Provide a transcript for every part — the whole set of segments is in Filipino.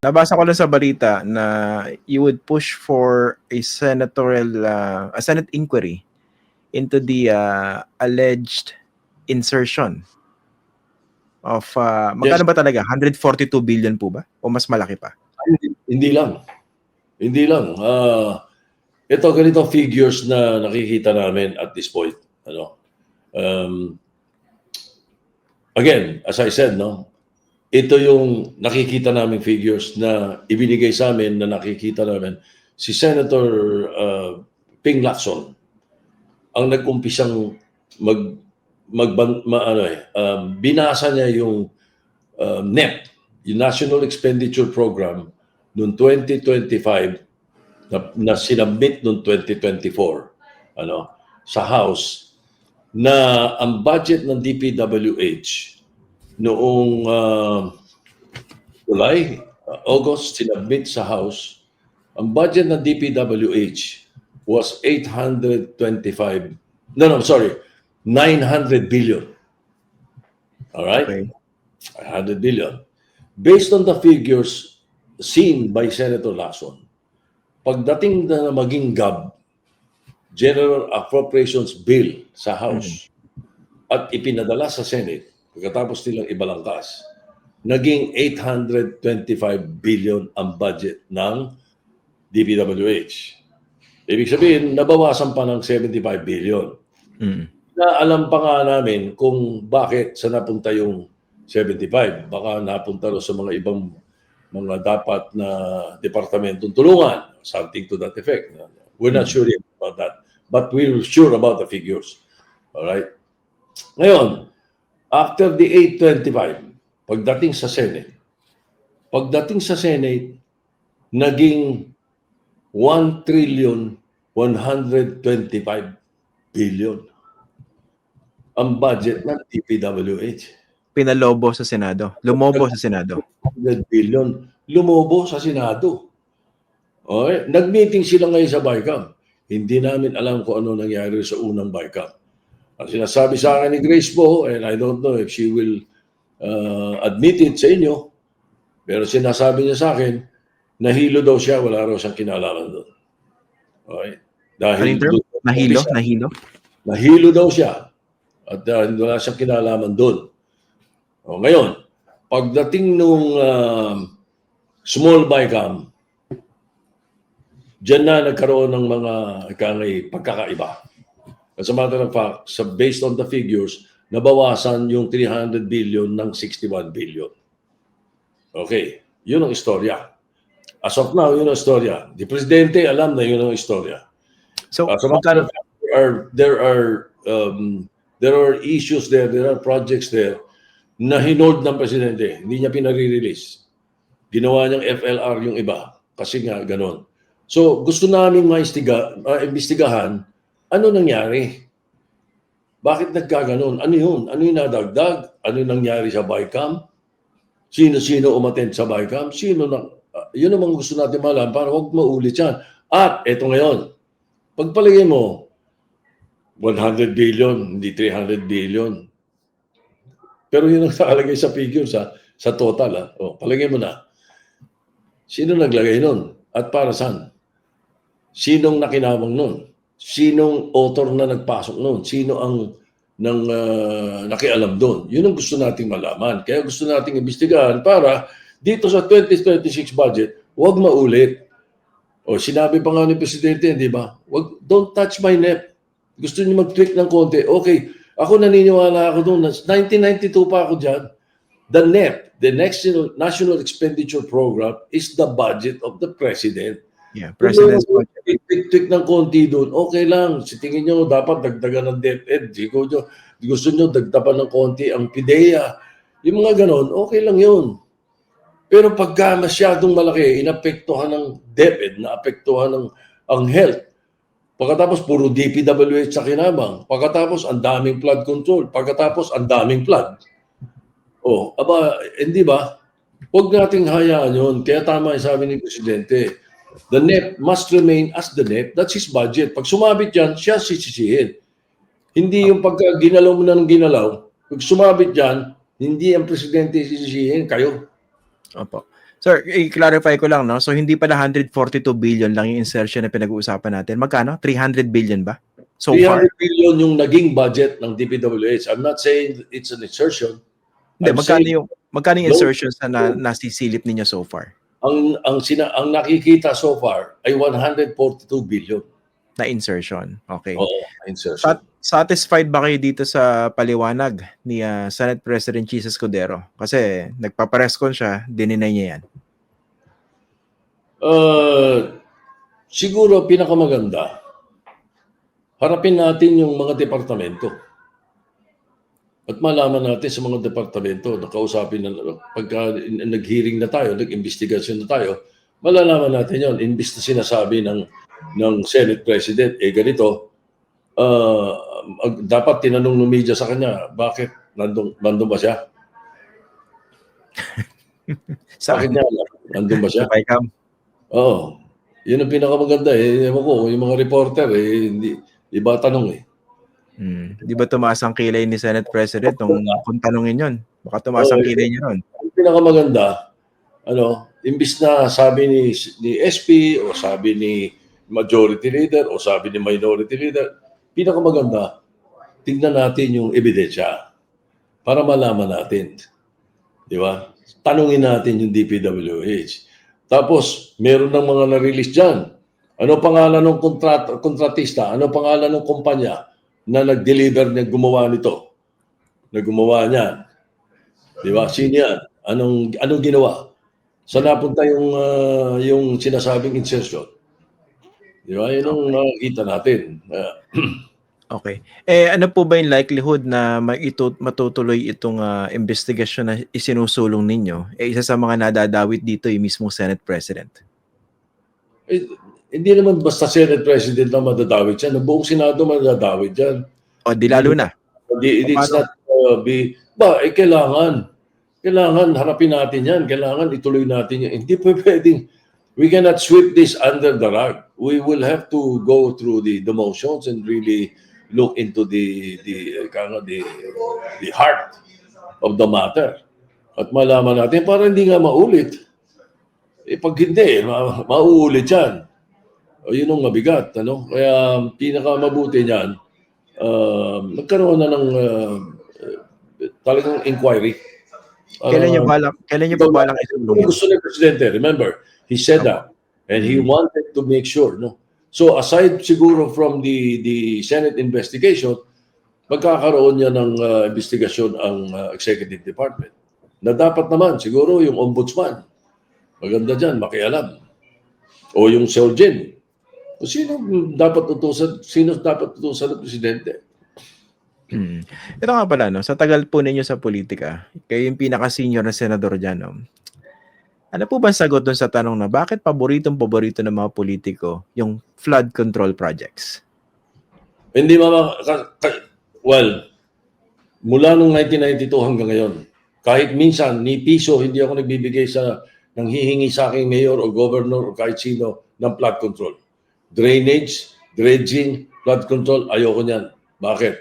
nabasa ko lang sa balita na you would push for a senatorial, uh, a Senate inquiry into the uh, alleged insertion of, uh, magkano ba talaga? 142 billion po ba? O mas malaki pa? Hindi, hindi lang. Hindi lang. Ah, ito ganito figures na nakikita namin at this point. Ano? Um, again, as I said, no, ito yung nakikita namin figures na ibinigay sa amin na nakikita namin si Senator uh, Ping Lacson. Ang nag-umpisang mag mag ma, ano eh, um, binasa niya yung um, NEP, yung National Expenditure Program noong 2025 na, na sinabit noong 2024 ano sa House na ang budget ng DPWH noong uh, July, uh, August sinabit sa House ang budget ng DPWH was 825 no no sorry 900 billion all right Okay. 100 billion. Based on the figures seen by Senator Lacson, pagdating na maging GAB, General Appropriations Bill sa House, at ipinadala sa Senate, pagkatapos nilang ibalangkas, naging 825 billion ang budget ng DPWH. Ibig sabihin, nabawasan pa ng 75 billion Mm. na alam pa nga namin kung bakit sa napunta yung 75. Baka napunta rin sa mga ibang mga dapat na departamentong tulungan. Something to that effect. We're not sure yet about that. But we're sure about the figures. Alright? Ngayon, after the 825, pagdating sa Senate, pagdating sa Senate, naging 1 trillion 125 billion ang budget ng DPWH. Pinalobo sa Senado. Lumobo sa Senado. 100 billion. Lumobo sa Senado. Okay? Nag-meeting sila ngayon sa BICAM. Hindi namin alam kung ano nangyari sa unang BICAM. Ang sinasabi sa akin ni Grace po, and I don't know if she will uh, admit it sa inyo, pero sinasabi niya sa akin, nahilo daw siya, wala raw siyang kinalaman doon. Okay? Dahil term? doon- Nahilo? umpisa. Nahilo? Nahilo daw siya at uh, wala siyang kinalaman doon. O, ngayon, pagdating nung um, small BICAM, dyan na nagkaroon ng mga kangay pagkakaiba. As a matter of fact, sa, based on the figures, nabawasan yung 300 billion ng 61 billion. Okay, yun ang istorya. As of now, yun ang istorya. Di presidente, alam na yun ang istorya. So, Uh, so magkano, there are there are um, there are issues there, there are projects there na hinold ng presidente, hindi niya pinare-release. Ginawa niyang FLR yung iba kasi nga ganon. So gusto namin maistiga, maimbestigahan ano nangyari. Bakit nagkaganon? Ano yun? Ano yung nadagdag? Ano yung nangyari sa BICAM? Sino-sino umattend sa BICAM? Sino na, uh, yun ang gusto natin malaman para huwag maulit yan. At eto ngayon, pagpalagay mo, 100 billion, hindi 300 billion. Pero yun ang nakalagay sa figures ha, sa total ha. O, palagay mo na. Sino naglagay nun? At para saan? Sinong nakinamang nun? Sinong author na nagpasok nun? Sino ang nang ah, nakialam doon? Yun ang gusto nating malaman. Kaya gusto nating imbestigahan para dito sa 2026 budget, huwag maulit. O sinabi pa nga ni Presidente, di ba? Wag, don't touch my net. Gusto niyo mag-tweak ng konti. Okay, ako naniniwala ako doon. 1992 pa ako dyan. The NEP, the National, National Expenditure Program, is the budget of the President. Yeah, President's budget. Tweak-tweak ng konti doon, okay lang. Si tingin nyo, dapat dagdagan ng DepEd. Gusto nyo, gusto nyo dagdagan ng konti ang PIDEA. Yung mga ganon, okay lang yun. Pero pagka masyadong malaki, inapektuhan ng DepEd, naapektuhan ng ang health. Pagkatapos puro DPWH sa kinabang. Pagkatapos ang daming flood control. Pagkatapos ang daming flood. Oh, aba, hindi ba? Huwag nating hayaan yun. Kaya tama yung sabi ni Presidente. The NEP must remain as the NEP. That's his budget. Pag sumabit yan, siya sisisihin. Hindi yung pagka ginalaw mo na ng ginalaw, pag sumabit yan, hindi ang Presidente sisisihin, kayo. Opo. Sir, i-clarify ko lang, no? So, hindi pala 142 billion lang yung insertion na pinag-uusapan natin. Magkano? 300 billion ba? So 300 far? billion yung naging budget ng DPWH. I'm not saying it's an insertion. Hindi, I'm magkano saying yung, magkano yung insertions na, na nasisilip ninyo so far? Ang ang sina, ang nakikita so far ay 142 billion. Na insertion. Okay. Oo, insertion. Sat- satisfied ba kayo dito sa paliwanag ni ah, Senate President Chis Escudero? Kasi nagpapareskon siya, dininay niya yan. Uh, siguro pinakamaganda, harapin natin yung mga departamento. At malaman natin sa mga departamento na kausapin na pagka nag-hearing na tayo, nag-investigasyon na tayo, malalaman natin yon Imbis na sinasabi ng, ng Senate President, eh ganito, uh, dapat tinanong ng media sa kanya, bakit nandun, nandun ba siya? Sa Bakit niya? Nandun ba siya? Oo. Yun ang pinakamaganda eh. Ewan ko, yung mga reporter eh, hindi, iba tanong eh. Hmm. Di ba tumaas ang kilay ni Senate President nung kung tanungin yun? Baka tumaas ang Oo, kilay niya nun. Ang pinakamaganda, ano, imbis na sabi ni, ni SP o sabi ni majority leader o sabi ni minority leader, pinakamaganda, tingnan natin yung ebidensya para malaman natin. Di ba? Tanungin natin yung DPWH. Tapos, meron ng mga na-release dyan. Ano pangalan ng kontrat kontratista? Ano pangalan ng kumpanya na nag-deliver na gumawa nito? Na gumawa niyan? Di ba? Sino yan? Anong, anong ginawa? Saan napunta yung, ah, yung sinasabing insertion? Di ba? Yun ang nakikita natin. Ah, Okay. Eh ano po ba yung likelihood na maitu- matutuloy itong ah, investigasyon na isinusulong ninyo? Eh isa sa mga nadadawit dito yung mismong Senate President. eh, hindi naman basta Senate President ang madadawit yan. Ang buong Senado madadawit yan. O di lalo na. Hindi, it's not uh, be, ba, eh, kailangan. Kailangan harapin natin yan. Kailangan ituloy natin yan. Hindi pa pwedeng, we cannot sweep this under the rug. We will have to go through the, the motions and really look into the, the, uh, kaya nga, the, the heart of the matter. At malaman natin para hindi nga maulit. Eh, pag hindi, ma- mauulit yan. O, yun ang mabigat. Ano? Kaya pinakamabuti niyan, uh, nagkaroon na ng uh, talagang inquiry. Para- Kailan niyo balak? Kailan niyo pa balak isulong? Gusto ng presidente, remember, he said that. And he wanted to make sure, no? So aside siguro from the the Senate investigation, magkakaroon niya ng uh, investigasyon ang uh, executive department. Na dapat naman siguro yung ombudsman. Maganda diyan, makialam. O yung Solgen. O sino dapat utusan, sino dapat utusan ng presidente? Hmm. Ito nga pala, no? sa tagal po ninyo sa politika, kayo yung pinaka-senior na senador dyan. No? Ano po ba ang sagot dun sa tanong na bakit paboritong-paborito ng mga politiko yung flood control projects? Hindi mama, ka- ka- well, mula nung 1992 hanggang ngayon, kahit minsan ni piso hindi ako nagbibigay sa nang hihingi sa aking mayor o governor o kahit sino ng flood control. Drainage, dredging, flood control, ayoko niyan. Bakit?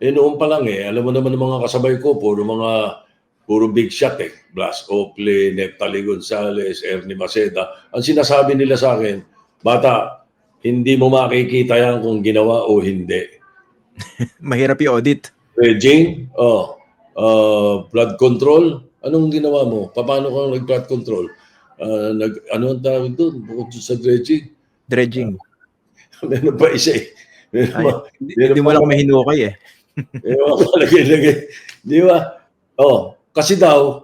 Eh noon pa lang eh, alam mo naman ng mga kasabay ko, puro mga puro big shot eh. Blas Oakley, Neptali Gonzalez, Ernie Maceda. Ang sinasabi nila sa akin, bata, hindi mo makikita yan kung ginawa o hindi. Mahirap i-audit. Dredging, oh, uh, flood control, anong ginawa mo? Paano ka nag-flood control? Uh, nag, ano ang tawag doon? Bukod sa dredging? Dredging. Meron pa isa eh. Meron Hindi, mo lang mahinukay eh. meron pa lagay-lagay. Di ba? Oh, kasi daw,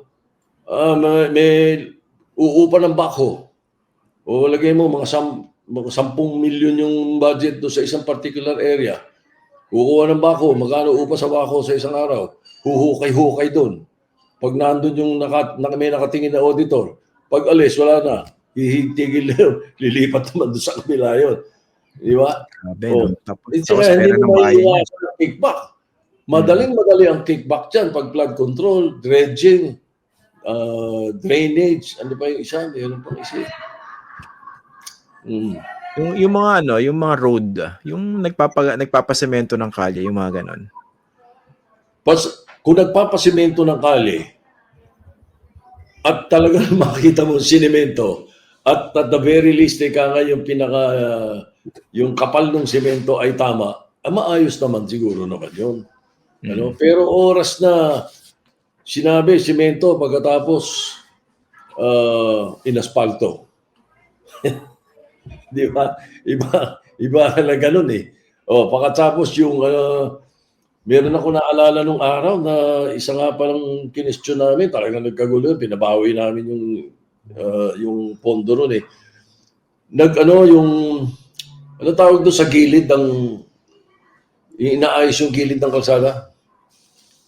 ah, may, may uupa ng bako. O lagay mo mga, sam, mga 10 milyon yung budget do sa isang particular area. Kukuha ng bako, magkano upa sa bako sa isang araw? Huhukay-hukay doon. Pag nandun yung naka, na, may nakatingin na auditor, pag alis, wala na. Hihigtigil na yun. Lilipat naman doon sa kabila yun. Di ba? Grabe, Oh. no? Tapos, Hindi tapos hindi mo maiiwasan ang kickback. Madaling madali ang kickback dyan. Pag flood control, dredging, uh, drainage, ano pa yung isa? Meron pang isa. Mm. Yung, yung mga ano, yung mga road, yung nagpapa, nagpapasemento ng kalye, yung mga ganon. Pas, kung nagpapasimento ng kali, at talaga makita mo sinemento at at the very least ika nga yung pinaka uh, yung kapal ng semento ay tama, ah, maayos naman siguro naman yun. Ano? Pero oras na sinabi semento pagkatapos uh, inaspalto. Di ba? Iba iba na ganun eh. Oh, pagkatapos yung uh, meron ako naalala nung araw na isa nga palang kinestyon namin, talagang nagkagulo pinabawi namin yung uh, yung pondo ron eh. Nag ano yung ano tawag doon sa gilid ng inaayos yung gilid ng kalsada?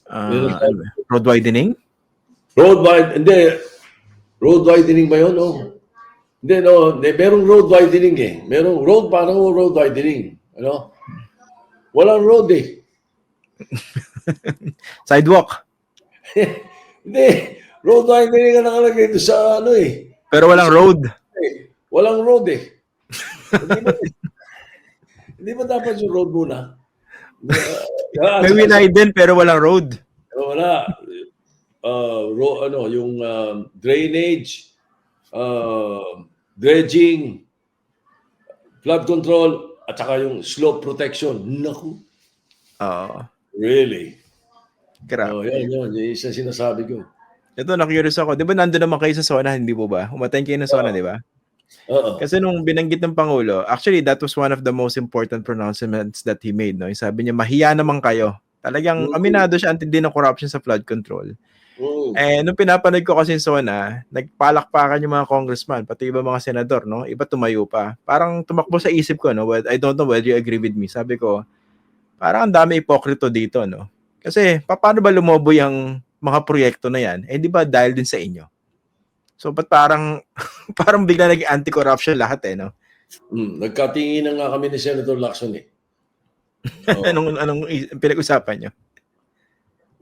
Ba? road widening? Road wide, hindi. Road widening ba yun? No? Hindi, no. Hindi, merong road widening eh. Merong road, parang road widening. Ano? Walang road eh. Sidewalk. Hindi. Road widening ang nakalagay doon sa ano eh. Pero walang road. Eh, Walang road eh. hindi, ba, hindi ba dapat yung road muna? Uh, May widen pero walang road. wala. Uh, ro, ano, yung um, drainage, uh, dredging, flood control, at saka yung slope protection. Naku, Oo. really? Grabe. Oh, yan, yun. Yung isa sinasabi ko. Ito, na-curious ako. Di ba nandun naman kayo sa SONA, hindi po ba? Umaten kayo ng SONA, Oo. di ba? Oo. Kasi nung binanggit ng Pangulo, actually, that was one of the most important pronouncements that he made. No? Yung sabi niya, mahiya naman kayo. Talagang Mm. aminado siya anti din ng corruption sa flood control. Mm. Eh, nung pinapanood ko kasi yung SONA, nagpalakpakan yung mga congressman, pati iba mga senador, no? Iba tumayo pa. Parang tumakbo sa isip ko, no? Well, I don't know whether you agree with me. Sabi ko, parang ang dami ipokrito dito, no? Kasi, pa- paano ba lumobo yung mga proyekto na yan? Eh, di ba dahil din sa inyo? So, ba't parang, parang bigla naging anti-corruption lahat, eh, no? Mm. Nagkatingin na nga kami ni Senator Lacson eh. Oo. anong, anong pinag-usapan nyo?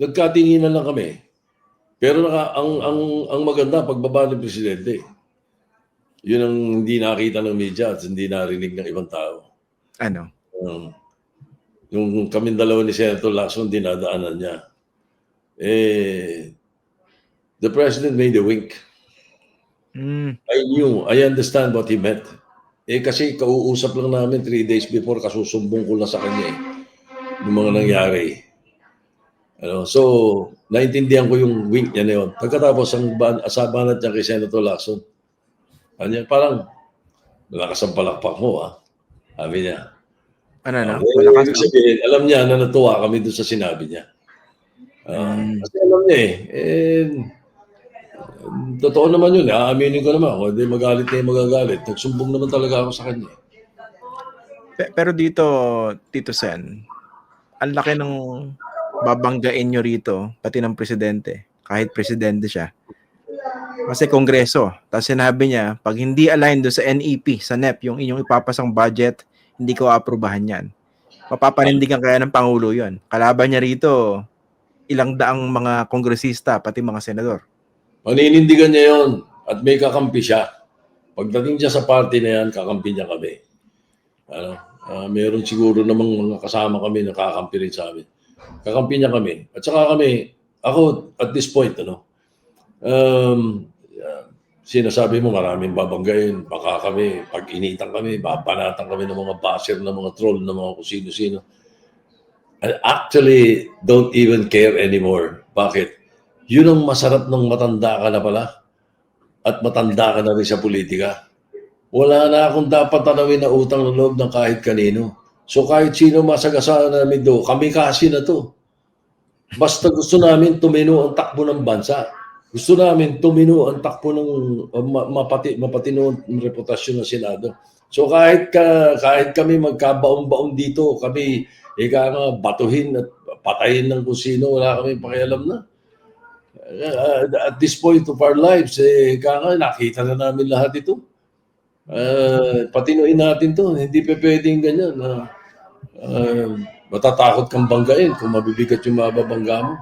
Nagkatinginan lang kami. Pero naka, ang, ang, ang maganda, pagbaba ng presidente, yun ang hindi nakita ng media at hindi narinig ng ibang tao. Ano? Um, yung kami dalawa ni Senator Lacson, dinadaanan niya. Eh, the president made a wink. Mm, I knew, I understand what he meant. Eh kasi kauusap lang namin three days before kasusumbong ko na sa kanya eh. Yung mga nangyari. Ano, so, naintindihan ko yung wink niya na yun. Pagkatapos ang ban, asabanat niya kay Senator Lacson, kanya, parang, malakas ang palakpak mo ah. Sabi niya. ano na? Ah, eh, Malakas, sabihin, alam niya na natuwa kami doon sa sinabi niya. Mm. Kasi alam niya eh, eh, totoo naman yun. Aaminin ko naman. Kung hindi magalit na yung magagalit. Nagsumbong naman talaga ako sa kanya. Pe- Pero dito, Tito Sen, ang laki ng babanggain nyo rito, pati ng presidente, kahit presidente siya. Kasi kongreso, tapos sinabi niya, pag hindi aligned doon sa NEP, sa NEP, yung inyong ipapasang budget, hindi ko aprubahan yan. Mapapanindigan kaya ng Pangulo yon. Kalaban niya rito, ilang daang mga kongresista, pati mga senador. Paninindigan niya yon at may kakampi siya. Pagdating siya sa party na yan, kakampi niya kami. Ano, ah, meron siguro namang mga kasama kami na kakampi rin sa amin. Kakampi niya kami. At saka kami, ako at this point, ano, um, ah, sinasabi mo maraming babanggain, baka kami, pag initan kami, babanatan kami ng mga baser, ng mga troll, ng mga kung sino-sino. I actually don't even care anymore. Bakit? Yun ang masarap nung matanda ka na pala at matanda ka na rin sa politika. Wala na akong dapat tanawin na utang ng loob ng kahit kanino. So kahit sino masagasaan namin do, kami kasi na to. Basta gusto namin tumino ang takbo ng bansa. Gusto namin tumino ang takbo ng uh, ma- mapati, mapatino ang reputasyon ng Senado. So kahit ka, kahit kami magkabaon-baon dito, kami ika nga batuhin at patayin ng kung sino, wala kami pakialam na. Uh, at this point of our lives, eh, ika nga, nakita na namin lahat ito. Uh, patinuin natin to. Hindi pa pwedeng ganyan. na uh, matatakot kang banggain kung mabibigat yung mababangga mo.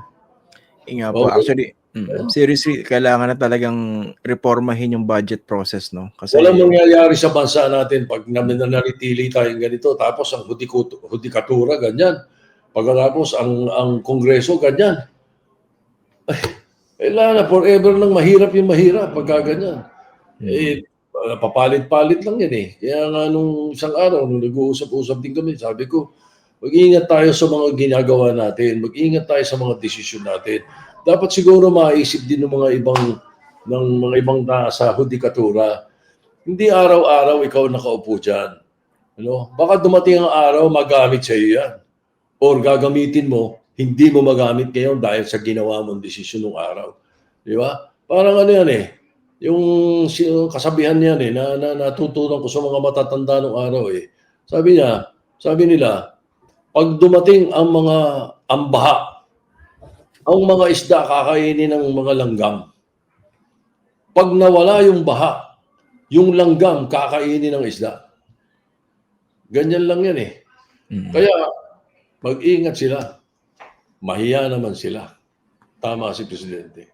Nga po, Okay. actually, mm, seriously, kailangan na talagang reformahin yung budget process, no? Kasi, Walang mangyayari sa bansa natin pag namin na naritili tayong ganito. Tapos ang hudikatura, ganyan. Pagkatapos ang, ang kongreso, ganyan. Ay, wala na, forever lang mahirap yung mahirap pagka ganyan. Eh, uh, papalit-palit lang yan eh. Kaya nga nung isang araw, nung nag-uusap-usap din kami, sabi ko, mag-iingat tayo sa mga ginagawa natin, mag-iingat tayo sa mga desisyon natin. Dapat siguro maisip din ng mga ibang ng mga ibang nasa hudikatura. Hindi araw-araw ikaw nakaupo dyan. Ano? Baka dumating ang araw, magamit sa iyo yan. Or gagamitin mo, hindi mo magamit ngayon dahil sa ginawa mong desisyon ng araw. Di ba? Parang ano yan eh. Yung kasabihan niyan eh, na, na natutunan ko sa mga matatanda ng araw eh. Sabi niya, sabi nila, pag dumating ang mga ambaha, ang mga isda kakainin ng mga langgam. Pag nawala yung baha, yung langgam kakainin ng isda. Ganyan lang yan eh. Mm. Kaya mag-ingat sila. Mahiya naman sila. Tama si Presidente.